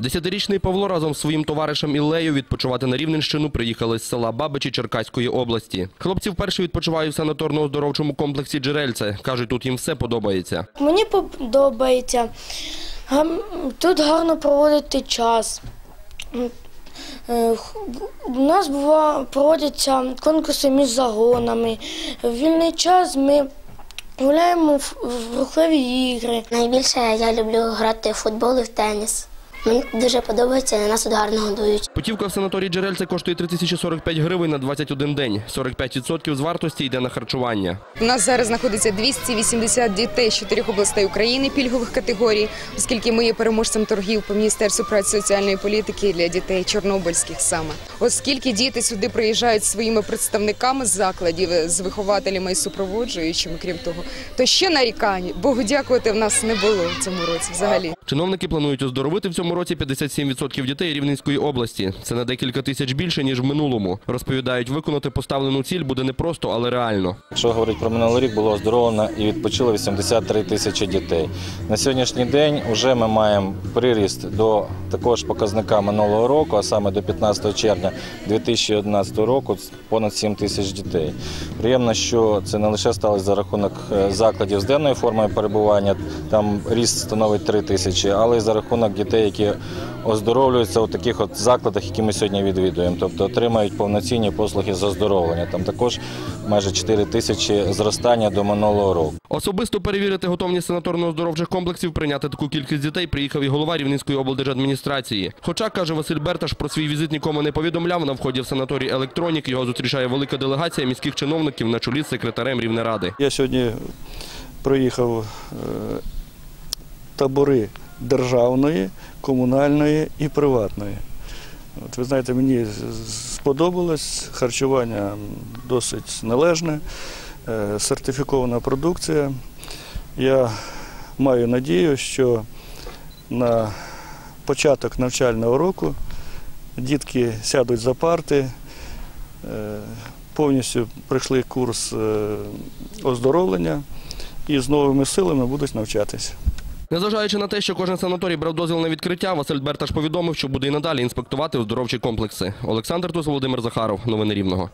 Десятирічний Павло разом з своїм товаришем Іллею відпочивати на Рівненщину приїхали з села Бабичі Черкаської області. Хлопці вперше відпочивають в санаторно-оздоровчому комплексі «Джерельце». Кажуть, тут їм все подобається. Мені подобається. Тут гарно проводити час. Е, У нас бува, проводяться конкурси між загонами. В вільний час ми гуляємо в рухливі ігри. Найбільше я люблю грати в футбол і в теніс. Мені дуже подобається, нас тут гарно годують. Путівка в санаторій «Джерельце» коштує 3045 гривень на 21 день. 45% з вартості йде на харчування. У нас зараз знаходиться 280 дітей з чотирьох областей України пільгових категорій, оскільки ми є переможцем торгів по Міністерству праці соціальної політики для дітей чорнобильських саме. Оскільки діти сюди приїжджають зі своїми представниками з закладів, з вихователями і супроводжуючими, крім того, то ще нарікань, Богу дякувати, в нас не було в цьому році взагалі. Чиновники планують оздоровити в цьому році 57% дітей Рівненської області. Це на декілька тисяч більше, ніж в минулому. Розповідають, виконати поставлену ціль буде не просто, але реально. Якщо говорити про минулий рік, було оздоровлено і відпочило 83 тисячі дітей. На сьогоднішній день вже ми маємо приріст до такого ж показника минулого року, а саме до 15 червня 2011 року понад 7 тисяч дітей. Приємно, що це не лише сталося за рахунок е, закладів з денною формою перебування, там ріст становить 3 тисячі, але й за рахунок дітей, які оздоровлюються у таких от закладах, які ми сьогодні відвідуємо, тобто отримають повноцінні послуги з оздоровлення. Там також майже 4 тисячі зростання до минулого року. Особисто перевірити готовність санаторно-оздоровчих комплексів прийняти таку кількість дітей приїхав і голова Рівненської облдержадміністрації. Хоча, каже Василь Берташ, про свій візит нікому не повідомляв, на вході в санаторій «Електронік» його зустрічає велика делегація міських чиновників на чолі з секретарем Рівнеради. Я сьогодні проїхав е, табори державної, комунальної і приватної. От, ви знаєте, мені сподобалось харчування досить належне, е, сертифікована продукція. Я маю надію, що на початок навчального року дітки сядуть за парти, е, повністю пройшли курс е, оздоровлення і з новими силами будуть навчатися. Незважаючи на те, що кожен санаторій брав дозвіл на відкриття, Василь Берташ повідомив, що буде і надалі інспектувати оздоровчі комплекси. Олександр Туз, Володимир Захаров. Новини Рівного.